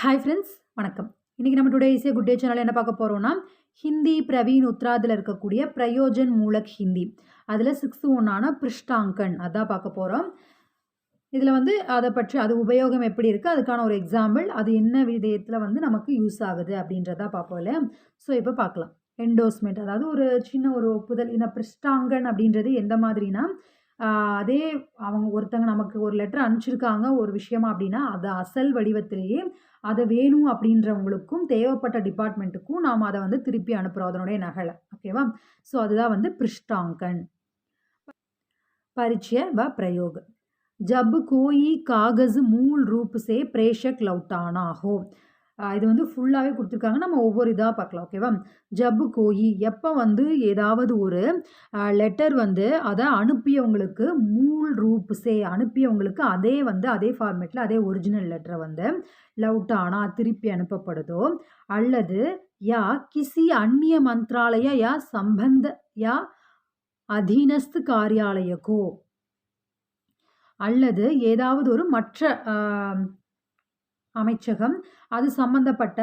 Hi friends வணக்கம். இன்றைக்கி நம்ம டுடே ஈஸியாக குட் டே சேனல் என்ன பார்க்க போகிறோம்னா ஹிந்தி பிரவீன் உத்ராதில் இருக்கக்கூடிய பிரயோஜன் மூலக் ஹிந்தி. அதில் சிக்ஸ்த்து ஒன்றான பிருஷ்டாங்கன் அதான் பார்க்க போகிறோம் இதில் வந்து அதை பற்றி அது உபயோகம் எப்படி இருக்குது அதுக்கான ஒரு எக்ஸாம்பிள் அது என்ன விதயத்தில் வந்து நமக்கு யூஸ் ஆகுது அப்படின்றதா பார்ப்போம் இல்லையா? ஸோ இப்போ பார்க்கலாம். என்டோஸ்மெண்ட் அதாவது ஒரு சின்ன ஒரு ஒப்புதல் இந்த பிருஷ்டாங்கன் அப்படின்றது எந்த மாதிரினா அதே அவங்க ஒருத்தங்க நமக்கு ஒரு லெட்டர் அனுப்பிச்சிருக்காங்க ஒரு விஷயமா அப்படின்னா அது அசல் வடிவத்திலேயே அதை வேணும் அப்படின்றவங்களுக்கும் தேவைப்பட்ட டிபார்ட்மெண்ட்டுக்கும் நாம் அதை வந்து திருப்பி அனுப்புகிறோம் அதனுடைய நகலை ஓகேவா ஸோ அதுதான் வந்து பிருஷ்டாங்கன் परिचय व प्रयोग जब कोई कागज़ मूल रूप से प्रेषक लौटाना हो ஆஹ் இது வந்து ஃபுல்லாகவே கொடுத்துருக்காங்க. நம்ம ஒவ்வொரு இதாக பார்க்கலாம் ஓகேவா ஜப்பு கோயி எப்போ வந்து ஏதாவது ஒரு லெட்டர் வந்து அதை அனுப்பியவங்களுக்கு மூல் ரூப் சே அனுப்பியவங்களுக்கு அதே வந்து அதே ஃபார்மேட்டில் அதே ஒரிஜினல் லெட்டரை வந்து லவுட்டானா திருப்பி அனுப்பப்படுதோ? அல்லது யா கிசி அந்நிய மந்த்ராலய யா சம்பந்த யா அதீனஸ்து காரியாலயக்கோ? அல்லது ஏதாவது ஒரு மற்ற அமைச்சகம். அது சம்பந்தப்பட்ட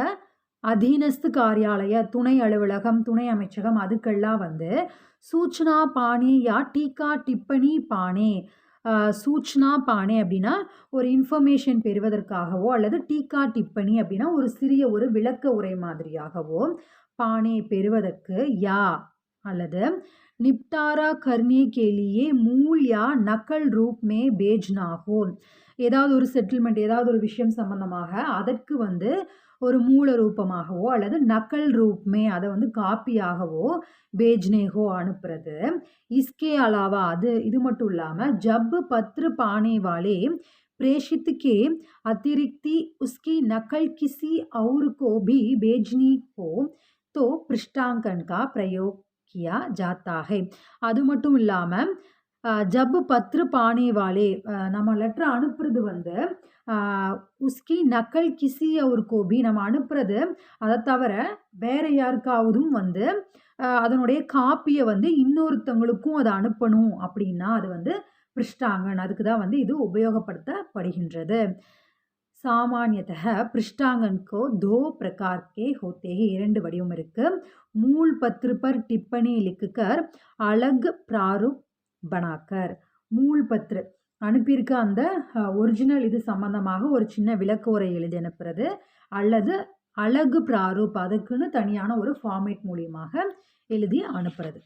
அதீனஸ்து காரியாலய துணை அலுவலகம் துணை அமைச்சகம் அதுக்கெல்லாம் வந்து சூச்சனா பாணி யா டீக்கா டிப்பணி பானே சூச்சனா பானே அப்படின்னா ஒரு இன்ஃபர்மேஷன் பெறுவதற்காகவோ அல்லது டீக்கா டிப்பணி அப்படின்னா ஒரு சிறிய ஒரு விளக்க உரை மாதிரியாகவோ பானே பெறுவதற்கு யா அல்லது நிப்டாரா கர்னே கேலியே மூல்யா நக்கல் ரூப் மே பேஜ்னா ஏதாவது ஒரு செட்டில்மெண்ட் ஏதாவது ஒரு விஷயம் சம்பந்தமாக அதற்கு வந்து ஒரு மூல ரூபமாகவோ அல்லது நக்கல் ரூப்மே அதை வந்து காப்பியாகவோ பேஜ்னேகோ அனுப்புறது இஸ்கே அலாவா அது இது மட்டும் இல்லாமல் ஜப் பத்ரு பானே வாலே प्रेषित के अतिरिक्ति उसकी नकल किसी और को भी भेजनी हो तो पृष्ठांकन का प्रयोग किया जाता है அது மட்டும் இல்லாமல் ஜப் பத்ரு பானே நம்ம லெட்டர் அனுப்புறது வந்து உஸ்கி நக்கல் கிசி ஒரு கோபி நம்ம அனுப்புறது அதை தவிர வேறு யாருக்காவதும் வந்து அதனுடைய காப்பியை வந்து இன்னொருத்தவங்களுக்கும் அதை அனுப்பணும் அப்படின்னா அது வந்து பிருஷ்டாங்கன். அதுக்கு தான் வந்து இது உபயோகப்படுத்தப்படுகின்றது. சாமானியத்தக பிருஷ்டாங்கன்கோ தோ பிரகார்கே ஹோத்தேகி இரண்டு வடிவம் இருக்குது மூல் பத்ரு பர் டிப்பணி லிக்குக்கர் அழகு பிராரூப் बनाकर மூல் பத்ரு அனுப்பியிருக்க அந்த ஒரிஜினல் இது சம்பந்தமாக ஒரு சின்ன விளக்க உரை எழுதி அனுப்புறது அல்லது அழகு பிராரூப் அதுக்குன்னு தனியான ஒரு ஃபார்மேட் மூலியமாக எழுதி அனுப்புறது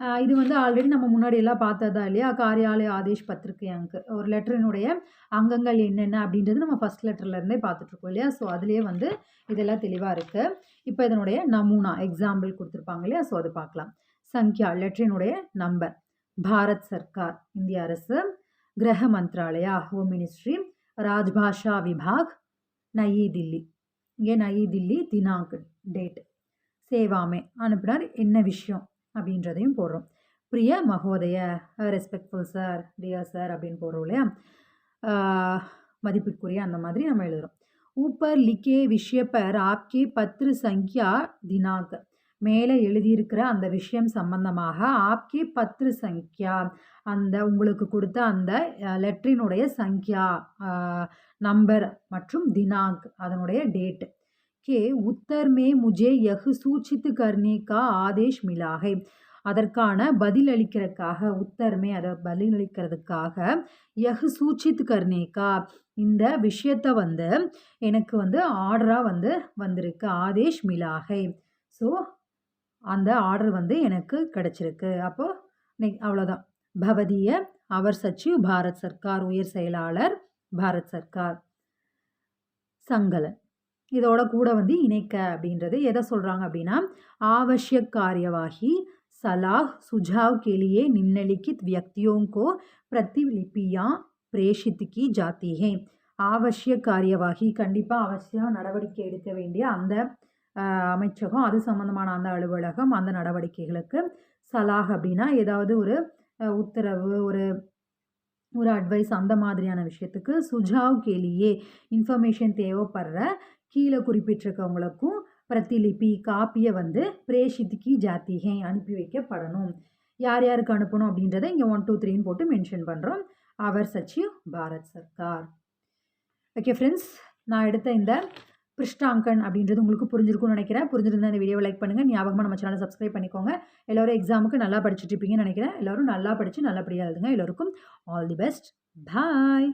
ஆஹ் இது வந்து ஆல்ரெடி நம்ம முன்னாடி எல்லாம் பார்த்ததா இல்லையா காரியாலய ஆதேஷ் பத்திரிகை அங்கு ஒரு லெட்டரினுடைய அங்கங்கள் என்னென்ன அப்படின்றது நம்ம ஃபஸ்ட் லெட்டர்லேருந்தே பார்த்துட்ருக்கோம் இல்லையா ஸோ அதுலேயே வந்து இதெல்லாம் தெளிவாக இருக்குது இப்போ இதனுடைய நமூனா எக்ஸாம்பிள் கொடுத்துருப்பாங்க இல்லையா ஸோ அது பார்க்கலாம் சங்கியா லெட்டரினுடைய நம்பர் பாரத் சர்க்கார் இந்திய அரசு கிரக மந்த்ராலயா ஹோம் மினிஸ்ட்ரி ராஜ்பாஷா விபாக் நயி தில்லி. இங்கே நயி தில்லி தினாங்க் டேட். சேவாமே அனுப்புனார். என்ன விஷயம் அப்படின்றதையும் போடுறோம். பிரிய மகோதய ரெஸ்பெக்ட்ஃபுல் சார் டியர் சார் அப்படின்னு போடுறோம் இல்லையா? மதிப்பிற்குரிய அந்த மாதிரி நம்ம எழுதுகிறோம் ஊப்பர் லிக்கே விஷய பர் ஆப்கே பத்ரு சங்கியா தினாக் மேலே எழுதியிருக்கிற அந்த விஷயம் சம்பந்தமாக ஆப்கே பத்ரு சங்கியா அந்த உங்களுக்கு கொடுத்த அந்த லெட்டரினுடைய சங்கியா நம்பர் மற்றும் தினாக் அதனுடைய டேட் के उत्तर में मुझे यह सूचित करने का आदेश मिला है அதற்கான பதிலளிக்கிறதுக்காக உத்தர்மே அதை பதிலளிக்கிறதுக்காக யஹ் சூச்சித் கர்னேக்கா இந்த விஷயத்தை வந்து எனக்கு வந்து ஆர்டராக வந்து வந்திருக்கு ஆதேஷ் மிலாகை ஸோ அந்த ஆர்டர் வந்து எனக்கு கிடச்சிருக்கு. அப்போது நெ அவ்வளோதான் பவதிய அவர் சச்சிவ் பாரத் சர்க்கார் உயர் செயலாளர் பாரத் சர்க்கார். சங்கலன். இதோட கூட வந்து இணைக்க அப்படின்றது எதை சொல்கிறாங்க அப்படின்னா ஆவசிய காரியவாகி சலாஹ் சுஜாவ் கேலியே நிம்னலிக்கித் வியக்தியோங்கோ பிரதிலிப்பியா பிரேஷித்துக்கி ஜாத்தியே ஆவசிய காரியவாகி கண்டிப்பாக அவசியம் நடவடிக்கை எடுக்க வேண்டிய அந்த அமைச்சகம் அது சம்மந்தமான அந்த அலுவலகம் அந்த நடவடிக்கைகளுக்கு சலாஹ் அப்படின்னா ஏதாவது ஒரு உத்தரவு ஒரு ஒரு அட்வைஸ் அந்த மாதிரியான விஷயத்துக்கு சுஜாவ் கேலியே இன்ஃபர்மேஷன் தேவைப்படுற கீழே குறிப்பிட்டிருக்கவங்களுக்கும் பிரதிலிபி காப்பியை வந்து பிரேஷித்கி ஜாத்திகை அனுப்பி வைக்கப்படணும். யார் யாருக்கு அனுப்பணும் அப்படின்றத இங்கே ஒன் டூ த்ரீன்னு போட்டு மென்ஷன் பண்ணுறோம் அவர் சச்சிவ் பாரத் சர்க்கார். ஓகே ஃப்ரெண்ட்ஸ் நான் எடுத்த இந்த பிருஷ்டாங்கன் அப்படின்றது உங்களுக்கு புரிஞ்சிருக்கும்னு நினைக்கிறேன். புரிஞ்சிருந்தா இந்த வீடியோவை லைக் பண்ணுங்கள் ஞாபகமாக நம்ம சேனலை சப்ஸ்கிரைப் பண்ணிக்கோங்க. எல்லோரும் எக்ஸாமுக்கு நல்லா படிச்சுட்டு இருப்பீங்கன்னு நினைக்கிறேன். எல்லோரும் நல்லா படித்து நல்லபடியாக எழுதுங்க. எல்லோருக்கும் ஆல் தி பெஸ்ட் பாய்